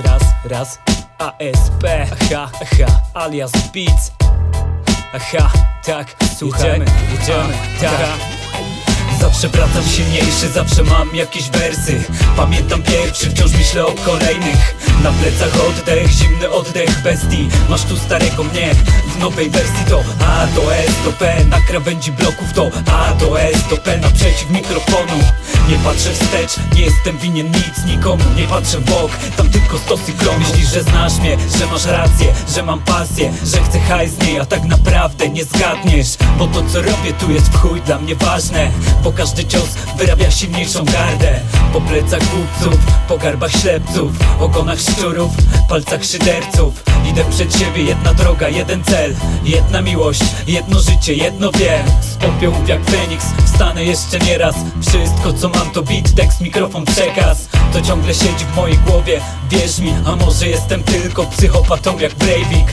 raz, raz, raz. ASP, aha, aha, alias Beats. Aha, tak, słuchajmy, jedziemy, tak Zawsze wracam silniejszy, zawsze mam jakieś wersy. Pamiętam pierwszy, wciąż myślę o kolejnych. Na plecach oddech, zimny oddech bestii. Masz tu starego mnie, w nowej wersji to A do S do P, na krawędzi bloków to A do S do P, naprzeciw mikrofonu. Nie patrzę wstecz, nie jestem winien nic nikomu. Nie patrzę w bok, tam tylko stosy klonu Myślisz, że znasz mnie, że masz rację, że mam pasję Że chcę hajs z niej, a tak naprawdę nie zgadniesz. Bo to co robię tu jest w chuj dla mnie ważne. Bo każdy cios wyrabia silniejszą gardę. Po plecach głupców, po garbach ślepców Ogonach szczurów, palcach szyderców. Idę przed siebie, jedna droga, jeden cel. Jedna miłość, jedno życie, jedno wiem Z popiołów jak Feniks, wstanę jeszcze nie raz Wszystko co mam to beat, tekst, mikrofon, przekaz. To ciągle siedzi w mojej głowie, wierz mi A może jestem tylko psychopatą jak Breivik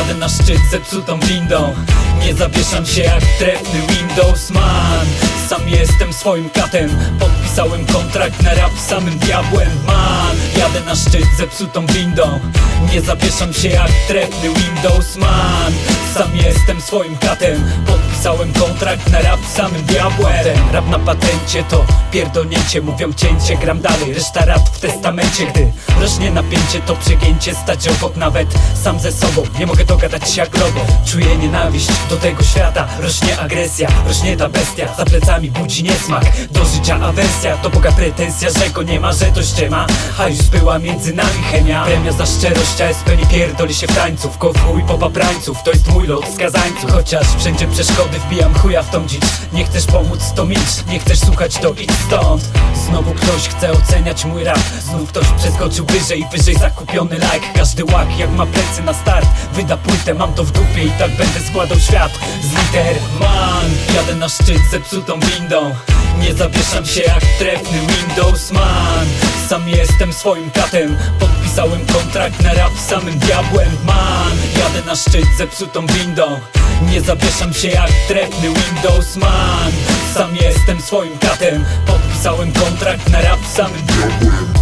jadę na szczyt zepsutą windą. Nie zawieszam się jak trefny Windows Man, sam jestem swoim katem. Podpisałem kontrakt na rap samym diabłem Man, jadę na szczyt zepsutą windą. Nie zawieszam się jak trefny Windows Man, sam jestem swoim katem Podpisałem kontrakt na rap samym diabłem. Ten rap na patencie to pierdolnięcie. Mówią cięcie, gram dalej, reszta rad w testamencie. Gdy rośnie napięcie to przegięcie Stać obok nawet sam ze sobą. Nie mogę dogadać się jak logo Czuję nienawiść do tego świata. Rośnie agresja, rośnie ta bestia. Za plecami budzi niesmak. Do życia awersja. To Boga pretensja, że go nie ma Że to ściema. Już była między nami chemia. Premia za szczerość ASP nie pierdoli się w tańców Ko w chuj popaprańców To jest mój lot skazańców. Chociaż wszędzie przeszkody wbijam chuja w tą dzicz Nie chcesz pomóc to milcz Nie chcesz słuchać to idź stąd. Znowu ktoś chce oceniać mój rap. Znów ktoś przeskoczył wyżej Wyżej zakupiony like. Każdy łak jak ma plecy na start. Wyda płytę, mam to w dupie I tak będę składał świat. Z liter Man, jadę na szczyt zepsutą windą. Nie zawieszam się jak trefny Windows Man Sam jestem swoim katem Podpisałem kontrakt na rap z samym diabłem. Man, jadę na szczyt zepsutą windą. Nie zawieszam się jak trefny Windows Man. Sam jestem swoim katem Podpisałem kontrakt na rap z samym diabłem